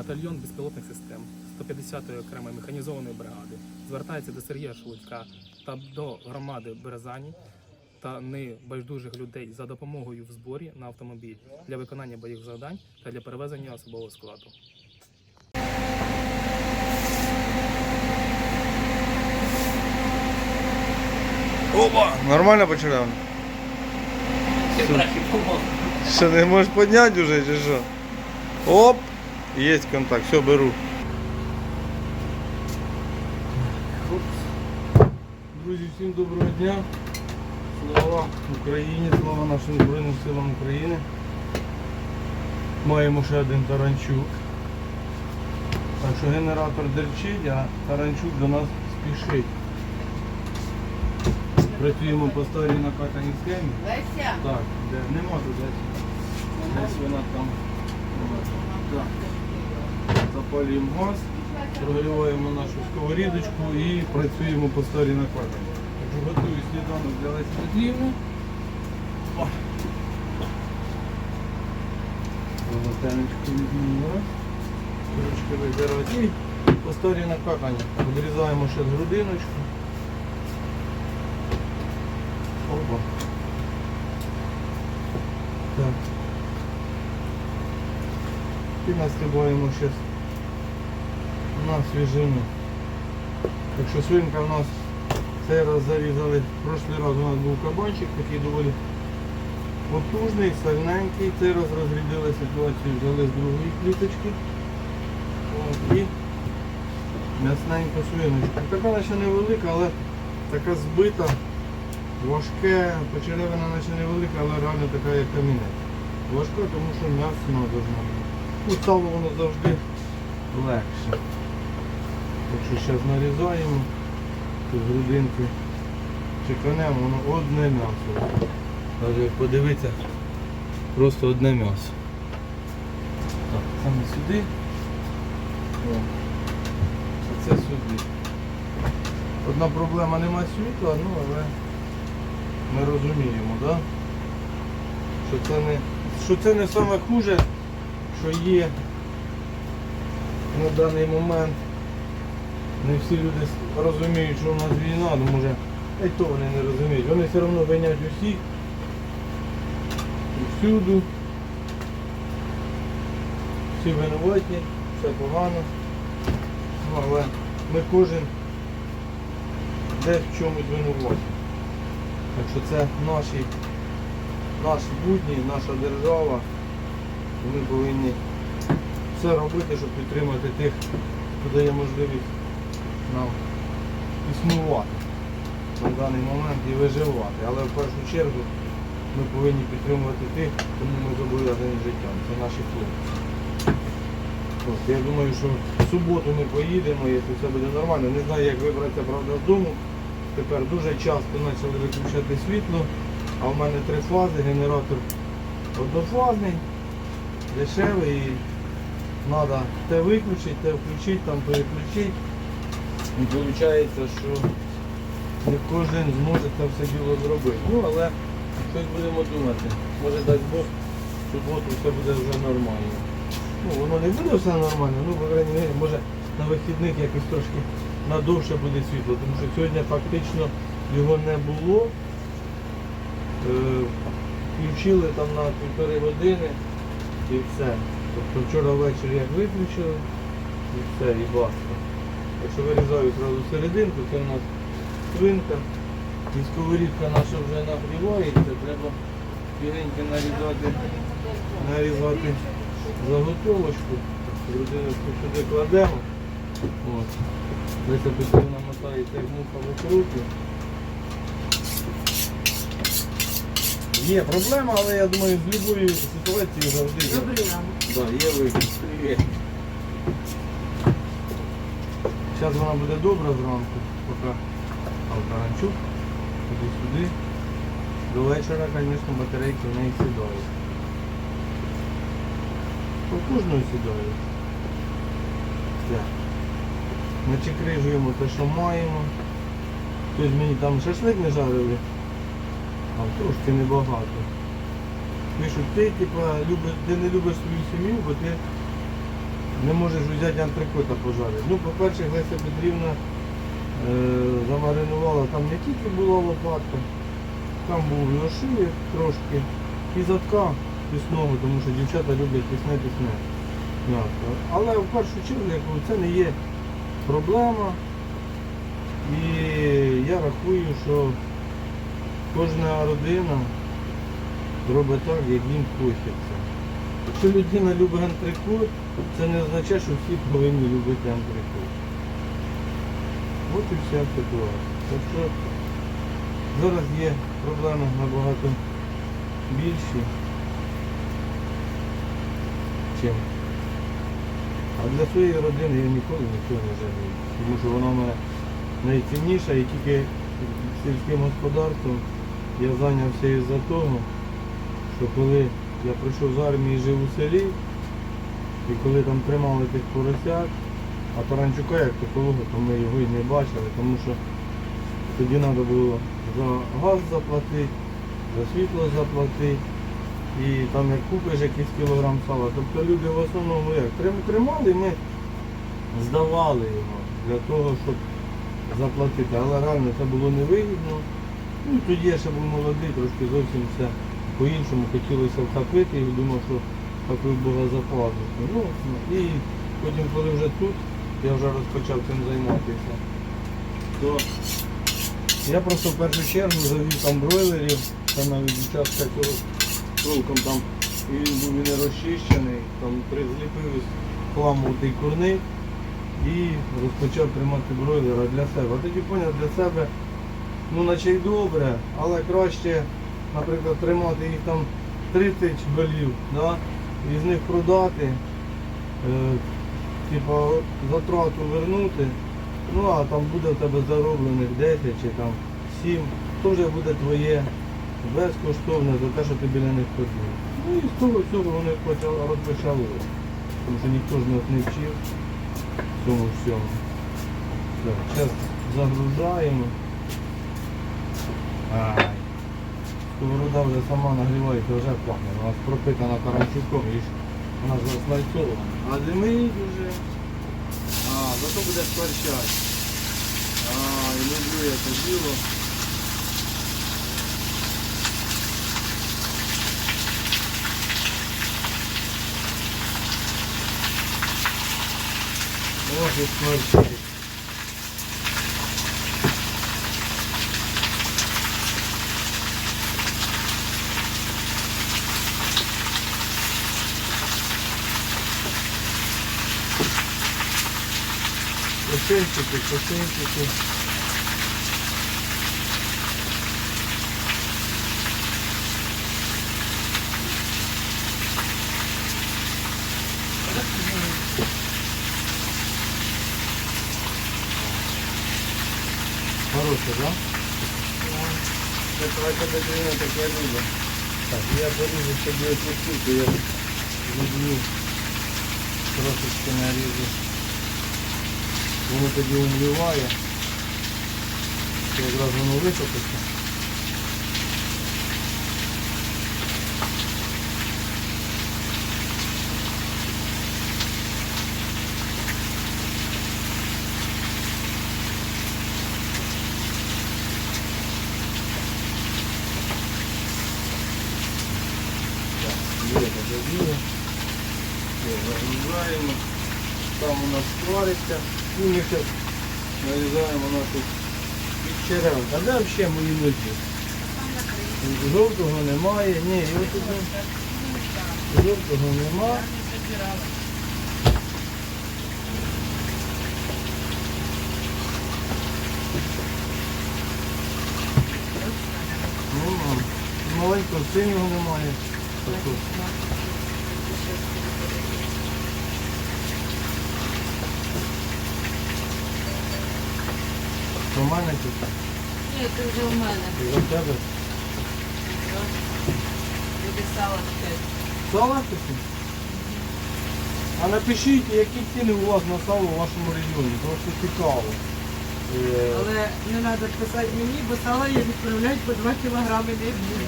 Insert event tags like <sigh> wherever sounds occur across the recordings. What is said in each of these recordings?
батальйон безпілотних систем 150-ї окремої механізованої бригади звертається до Сергія Шелудька та до громади Березані та небайдужих людей за допомогою в зборі на автомобіль для виконання бойових завдань та для перевезення особового складу. Опа! Нормально почеревно? Що не можеш підняти вже чи що? Оп! Є контакт, все, беру. Друзі, всім доброго дня. Слава Україні, слава нашим Збройним силам України. Маємо ще один таранчук. Так що генератор дерчить, а таранчук до нас спішить. Працюємо по старій накатаній схемі. Леся, Так, де? Нема тут десь. Десь вона там. Так. Запалюємо газ, прогріваємо нашу сковорідочку і працюємо по старій накладині. Так готую сніданок для Лесі Петрівни. О. Полотенечко візьмемо. Трошки вибирати. І по старій накатані. Відрізаємо ще грудиночку. Опа. Так. І настрибаємо ще на свіжину. Так свинка у нас цей раз зарізали. Прошлий раз у нас був кабанчик, такий доволі потужний, сильненький. Цей раз розрядили ситуацію, взяли з другої кліточки. От, і м'ясненьку свиночку. Така вона ще невелика, але така збита. Важке, почеревина наче невелика, але реально така як камінець. Важка, тому що м'ясо должна бути. Ну, воно завжди легше. Що зараз нарізаємо, тут грудинки чеканемо, воно одне м'ясо. Навіть як подивитися, просто одне м'ясо. Так, саме сюди. О. А це сюди. Одна проблема нема світла, ну але ми розуміємо, да? що це не що це не саме хуже, що є на даний момент. Не всі люди розуміють, що у нас війна, ну може, і то вони не розуміють. Вони все одно винять усіх, всюду. Всі винуваті, все погано. Ну, але ми кожен десь в чомусь винуваті. Так що це наші, наші будні, наша держава. Ми повинні все робити, щоб підтримати тих, хто дає можливість нам існувати на даний момент і виживати. Але в першу чергу ми повинні підтримувати тих, кому ми зобов'язані життям. Це наші хлопці. Я думаю, що в суботу ми поїдемо, якщо все буде нормально. Не знаю, як вибратися, правда, з дому. Тепер дуже часто почали виключати світло, а в мене три фази, генератор однофазний, дешевий. і Треба те виключити, те включити, там переключити. І виходить, що не кожен зможе це все діло зробити. Ну, але щось будемо думати. Може дасть Бог, в суботу все буде вже нормально. Ну, воно не буде все нормально, ну, по крайній мірі, може на вихідних якось трошки надовше буде світло, тому що сьогодні фактично його не було. Е, включили там на півтори години і все. Тобто вчора ввечері як виключили і все, і баста. Якщо вирізаю одразу серединку, це у нас свинка. І сковорідка наша вже нагрівається, треба бігенько нарізати, нарізати заготовочку. Сюди кладемо. От. Леся Петрівна мотається як муха в руки. Є проблема, але я думаю, з будь-якої ситуації завжди є. добрий ранок. Да, є вихід. Привіт. Зараз вона буде добра зранку, поки Алтаранчук, туди-сюди. До вечора, звісно, батарейки в неї сідають. По кожної сідають. Так. Начекрижуємо те, що маємо. Хтось мені там шашлик не жарили, а трошки небагато. Пишуть, ти типа, любиш, ти не любиш свою сім'ю, бо ти не можеш взяти антрикота пожарити. Ну, по-перше, Леся Петрівна е, замаринувала, там не тільки була лопатка, там був ошиєк трошки, і задка пісного, тому що дівчата люблять пісне пісне. Але в першу чергу це не є проблема. І я рахую, що кожна родина робить так, як їм хочеться. Якщо людина любить антрикот, це не означає, що всі повинні любити антрикот. От і вся ситуація. Так що зараз є проблеми набагато більші, чим. А для своєї родини я ніколи нічого не жалію. Тому що вона в найцінніша і тільки сільським господарством я зайнявся із-за того, що коли я прийшов з армії жив у селі, і коли там тримали тих поросят, а Таранчука як такого, то ми його і не бачили, тому що тоді треба було за газ заплатити, за світло заплатити. І там як купиш якийсь кілограм сала. Тобто люди в основному як тримали, ми здавали його для того, щоб заплатити. Але реально це було невигідно. Ну, тоді я ще був молодий, трошки зовсім все по-іншому хотілося вхопити і думав, що хапив Бога за. Ну, і потім, коли вже тут, я вже розпочав цим займатися, то я просто в першу чергу завів там бройлерів, там навіть участка толком там і він був не розчищений, там призліпив хламу курник і розпочав тримати бройлера для себе. А тоді поняв для себе, ну наче й добре, але краще, наприклад, тримати їх там 30 голів, да? і з них продати, е, типа затрату вернути, ну а там буде в тебе зароблених 10 чи там 7, то вже буде твоє безкоштовне за те, що ти біля них ходив. Ну і з того всього вони почали розпочали. Тому що ніхто ж нас не вчив цьому всьому. Так, зараз загружаємо. Ай. Сковорода вже сама нагрівається, вже пахне. Вона пропитана каранчуком і ж вона заслайцована. А димить вже. А, зато буде скорчати. А, і люблю я це діло. Може скорчити. Косинчики, косинчики. Хороше, да? Це трохи дитина таке любить. Так, я поріжу собі оцю штуку, я люблю трошечки наріжу. Воно тоді умліває. Це якраз воно висохиться. Так, є подобіє. Загружаємо. Там у нас свариться. Ми зараз нарізаємо нашу підчереву. А де взагалі мої лозі? Жовтого немає. Ні, його тут не- жовтого нема. Нема. Маленького синього немає. У мене тут Ні, це вже у мене. і у тебе. Буде сало таке. Сало таке? А напишіть, які ціни у вас на сало в вашому регіоні. Просто цікаво. Е, Але не треба писати мені, бо сало я відправляють по 2 кілограми не буде.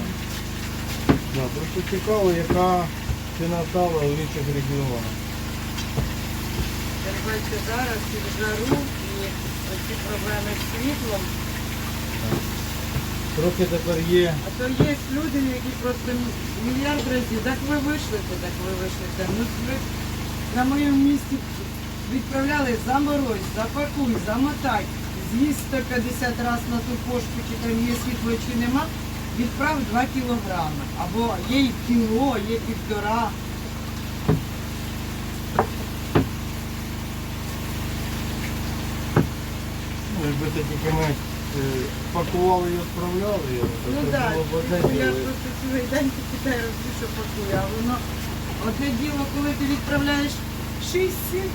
да, просто цікаво, яка ціна сала в інших регіонах. Паче зараз і в жару, і проблеми з світлом. Трохи тепер є. А то є люди, які просто мільярд разів, так ви вийшлите, так ви вийшлите. Ну ви на моєму місці відправляли заморозь, запакуй, замотай, з'їсть 150 разів на ту пошту, чи там є світло, чи нема, відправ 2 кілограми. Або є і кіло, є півтора. Якби це тільки ми е, пакували і відправляли його, то Ну це так, було б одне я діло. просто цілий день питаю, що пакую, а воно одне діло, коли ти відправляєш 6-7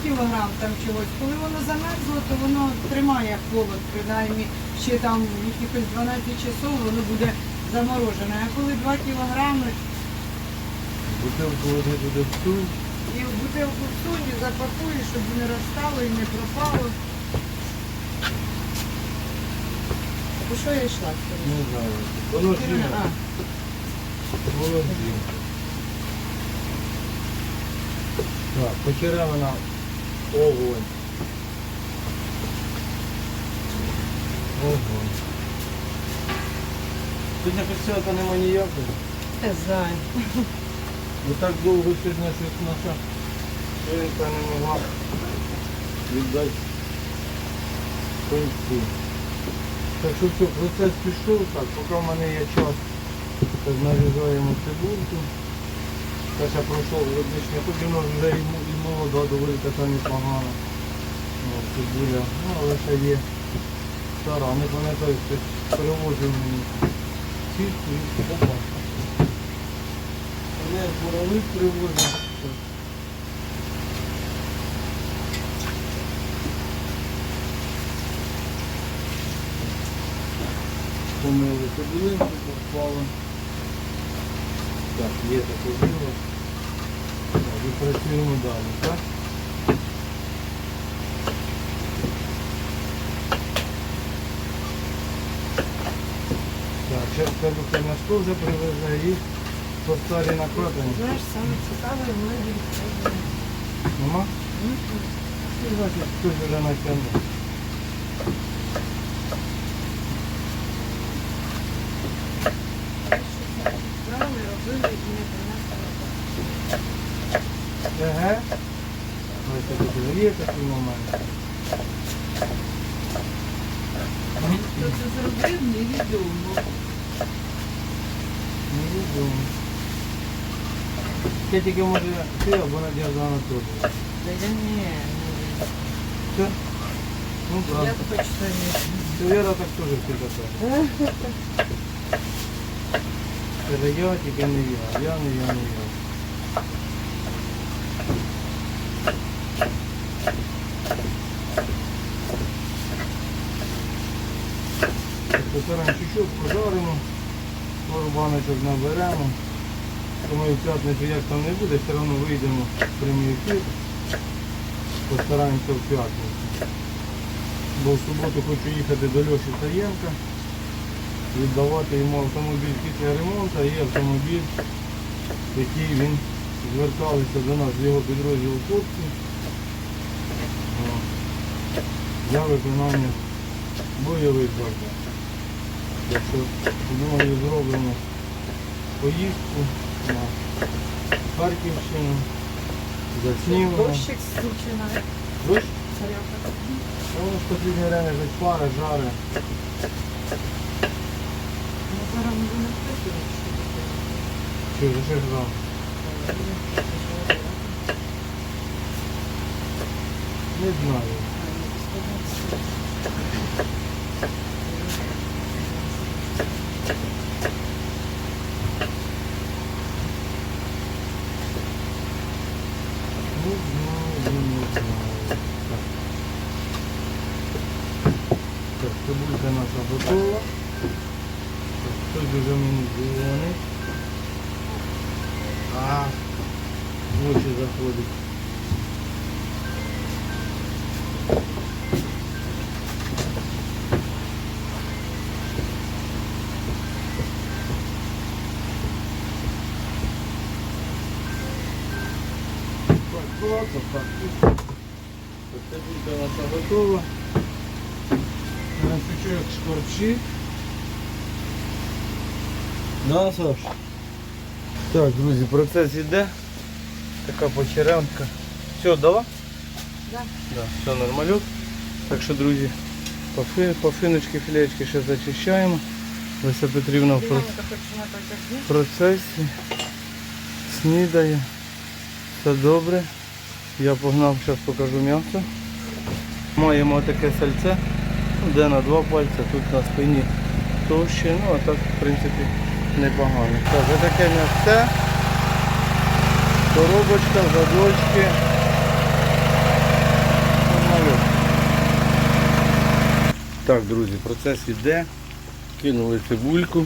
кілограм там чогось, коли воно замерзло, то воно тримає холод, принаймні ще там якихось 12 часов воно буде заморожене. А коли 2 кілограми Бутилку води буде всунь. і в бутилку всунь, і запакуєш, щоб не розстало і не пропало. По що я йшла? Не знаю. Воно ж А, зимно. Воно ж зимно. Так, почеревина огонь. Огонь. Сьогодні свята нема ніякого. не знаю. Ну так довго сьогодні щось наша жінка не могла віддати коньку. Так що все, процес пішов, так, поки в мене є час, так нарізаємо цибульку. Каша пройшов виробничний, хоч вже і молода, доволі така непогана. Цибуля, ну але ще є стара, не пам'ятаю, перевозив мені сітку і опа. Не, буровик привозив. Помили цибулинку, попали. Так, є таке діло. І працюємо далі, так? Так, зараз Калюха нас теж привезе і по старі накладені. Знаєш, саме цікаве, ми відповідаємо. Нема? Хтось вже натягнув. Брали, робили і не принесли. Еге. Ось тут є такий момент. Хто це зробив, невідомо. Невідомо. Це тільки може ти або Надежда Анатолійовна. Та я ні, Все? Ну ні. Я так. не. Да. Вера так теж всі каже. <laughs> Каже, я тільки не я. Я не я, не я. Чуть-чуть пожаримо, пару баночок наберемо. Думаю, в п'ятницю як там не буде, все одно вийдемо в прямий ефір. Постараємося в п'ятницю. Бо в суботу хочу їхати до Льоші Таєнка, віддавати йому автомобіль після ремонту і автомобіль, який він зверталися до нас з його підрозділу хлопці для виконання бойових завдань. Так що, думаю, зробимо поїздку на Харківщину, заснімемо. Дощик скручений. Дощ? А Воно ж потрібне время вже пари, жари. Ну, зараз ми не встигли. Чи вже ще ж рано? Не знаю. Не знаю, не знаю. Так. Цибулька наша готова. Хтось вже мені дзвонить. А, в очі заходить. Класно, так. Цибулька наша готова. Насичу як. Да, Саш? Так, друзі, процес іде. Така почеренка. Все, дала? Да. Да, все нормалюк. Так що, друзі, пафи, пафиночки, філеєчки ще зачищаємо. Леся Петрівна в процесі. Снідає. Все добре. Я погнав, зараз покажу м'ясо. Маємо таке сальце, де на два пальця, тут на спині товще, ну а так в принципі непогано. Так, ось таке м'ясце. Коробочка, задочки. Так, друзі, процес іде. Кинули цибульку.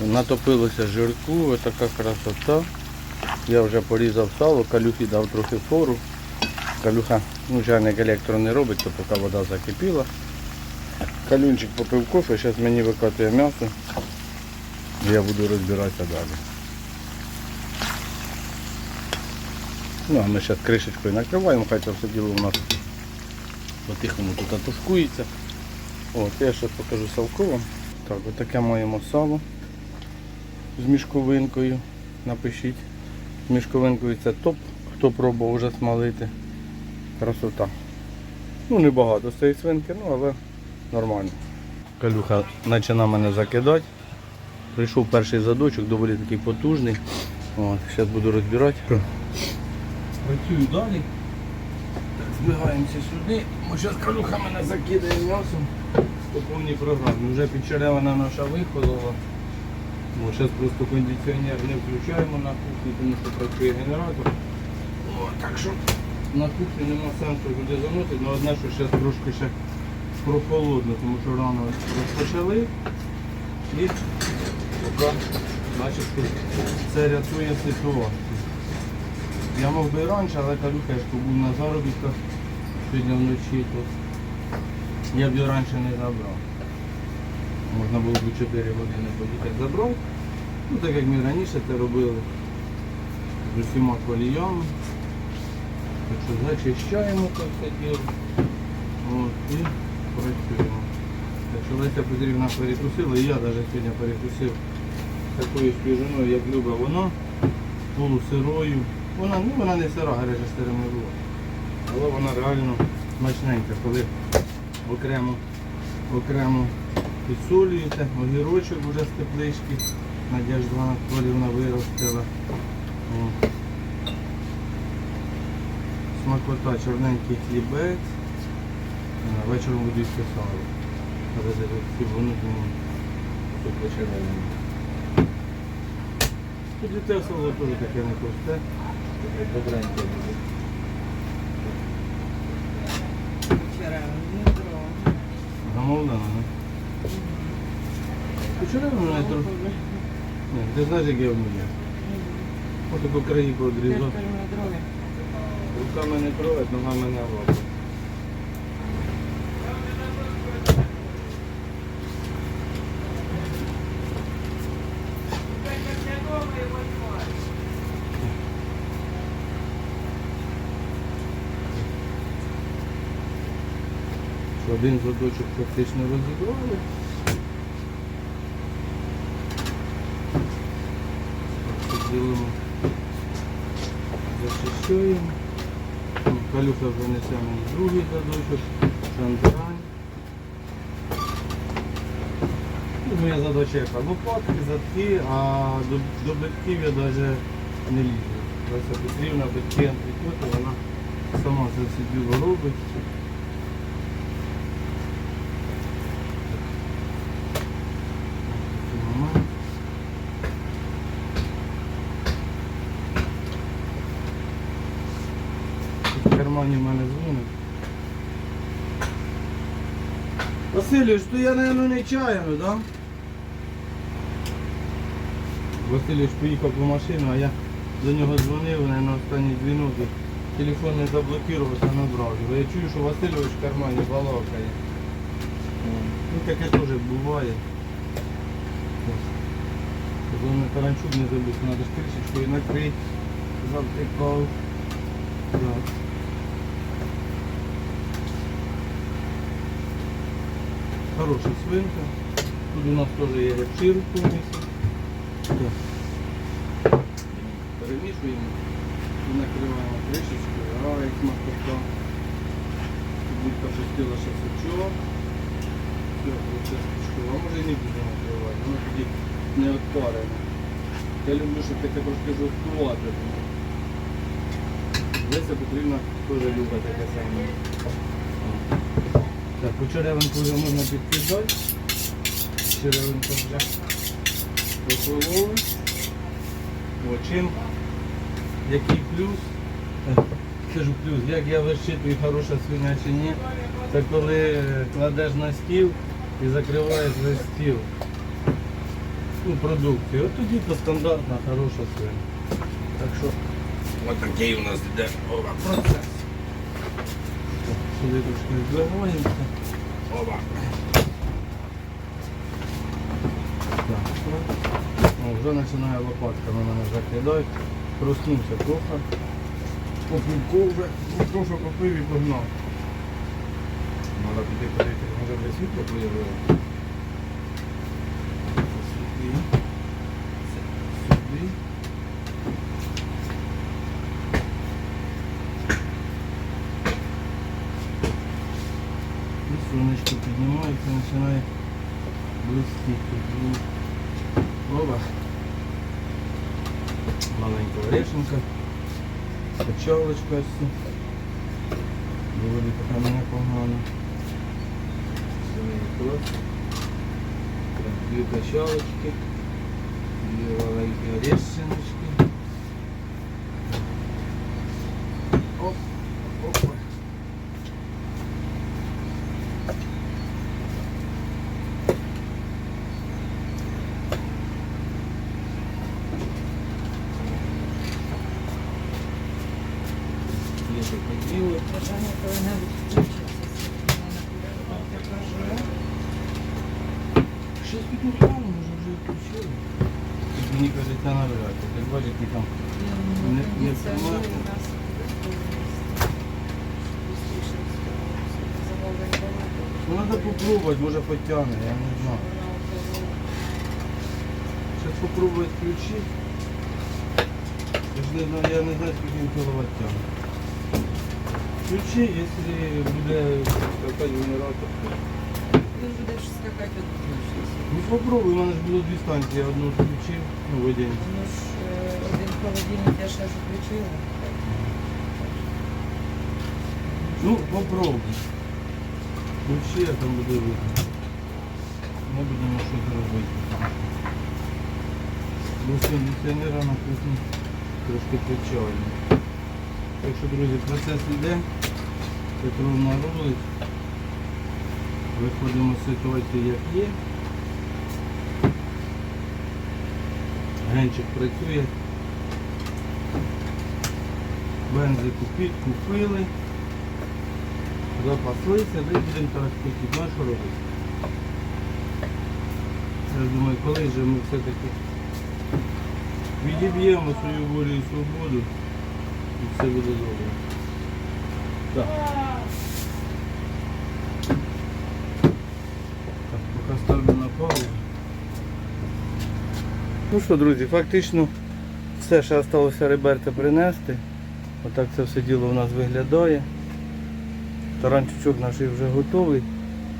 Натопилося жирку, ось така красота. Я вже порізав сало, калюхі дав трохи фору. Калюха, ну, чайник електро не робить, то поки вода закипіла. Калюнчик попив кофе, зараз мені викатує м'ясо. Я буду розбиратися далі. Ну, а ми зараз кришечкою накриваємо, хай це все діло у нас по-тихому тут тушкується. От, я зараз покажу салко вам. Так, отаке маємо сало з мішковинкою. Напишіть. Мішковинкою це топ, хто пробував вже смалити. Красота. Ну небагато з цієї свинки, ну але нормально. Калюха починає мене закидати. Прийшов перший задочок, доволі такий потужний. От, Зараз буду розбирати. Працюю далі. Так, збігаємося сюди. Бо зараз калюха мене закидає м'ясом по повній програмі. Вже підчеревина наша вихолола. Бо зараз просто кондиціонер не включаємо на кухні, тому що працює генератор. О, так що на кухні нема сенсу туди заносити, але одне, що зараз трошки ще прохолодно, тому що рано розпочали. І поки начебто це рятує ситуацію. Я мав би і раніше, але калюха, був на заробітках сьогодні вночі, то я б його раніше не забрав. Можна було б 4 години поїхати забрав. Ну так як ми раніше це робили з усіма коліями. Так що зачищаємо це діло. От, і працюємо. Так що Леся Петрівна перекусила, і я навіть сьогодні перекусив такою свіжиною, як любить вона, полусирою. Вона, ну, вона не сира, гаряча сира не була. Але вона реально смачненька, коли окремо, окремо підсолюєте, огірочок вже з теплички. Надежда Анатоліївна виростила. О. Смакота, чорненький хлібець. Вечором буду мені тут вечеряємо. Тоді те сало теж таке не просте. Добреньке буде. Дрова. Замовлено, не? Вчора мене трохи. Ти знаєш, як я вмію. Ось таку краї подрізав. Руками не кровать, ногами не лапать. Що Один задочок фактично розібрали. Так, це ділимо. Зачищаємо. Калюха занесемо несе мені другий задочок, шандрань. Ну, Моя задача яка? Лопатки, задки, а до, до битків я навіть не лізу. Леся Петрівна, битки, антрикоти, вона сама це все робить. Такий момент. В кармані в мене дзвонить. Васильович, то я, мабуть, не чаяно, да? Васильович поїхав по машину, а я до нього дзвонив, на останній дзвінок. Телефон не заблокувався, набрав його. Я чую, що Васильович в кармані балакає. Ну таке теж буває. Головне таранчук не забудь, треба ж кришечкою накрити, завтикав. Так. Хороша свинка. Тут у нас теж є репшир. Так. Перемішуємо і накриваємо кришечкою, а як смакота. Будь-яка пустила шашличок. Все, це. А може і не будемо накривати, воно тоді не відпарене. Я люблю, щоб таке трошки жорсткувати. Леся потрібно теж любить таке саме. Так, у черевинку вже можна підкидати. Черевинка вже похолола. О, чим? Який плюс? Кажу плюс, як я вищитую, хороша свиня чи ні, це коли е, кладеш на стіл і закриваєш весь стіл. Ну, продукцію. От тоді то стандартна хороша свиня. Так що ось такий у нас йде процес. Сюди трошки. Оба. Так, о, вже починає лопатка на мене закидати. Проснувся трохи. Попив вже, ну, трохи попив і погнав. Треба піти подивитися, може десь світло появилося. сонечко піднімається, починає блистіти. Оба. Маленька орешенка. Качалочка ось. Доволі така непогана. Сьогодні клас. Так, Дві качалочки. Дві маленькі орешеночки. Оп, Діло. Бажання коли-небудь включиться. Покажу. Щось може вже включили. Мені кажуть, та навряд. Ти бачиш. Ну, треба попробувати, може потягне, я не знаю. Зараз попробувати включити. Я не знаю, скільки кіловат тягне. Включи, якщо буде скакати генератор. то- Він буде ж скакати від включності. Ну попробуй, у мене ж було дві станції, я одну включив, ну в один. Воно ж е, один холодильник я ще ж включила. Ну, попробуй. Включи, а там буде видно. Ми будемо щось робити. Бо з кондиціонера на кухні трошки печально. Так що, друзі, процес йде. Петро нарулить. Виходимо з ситуації, як є. Генчик працює. Бензику підкупили. Запаслися, де будемо зараз хотіти. Ну а що робити? Я думаю, коли же ми все-таки відіб'ємо свою волю і свободу і все буде добре. Так. Так, поки ставлю на паузу. Ну що, друзі, фактично все, що залишилося реберця принести. Отак це все діло у нас виглядає. Таранчучок наш вже готовий.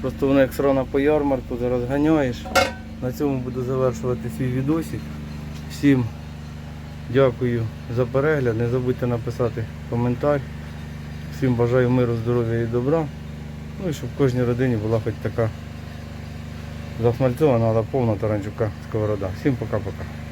Просто воно як срана по ярмарку, зараз ганяєш. На цьому буду завершувати свій відосик. Всім дякую за перегляд. Не забудьте написати коментар. Всім бажаю миру, здоров'я і добра. Ну і щоб в кожній родині була хоч така засмальцована, але повна таранчука сковорода. Всім пока-пока.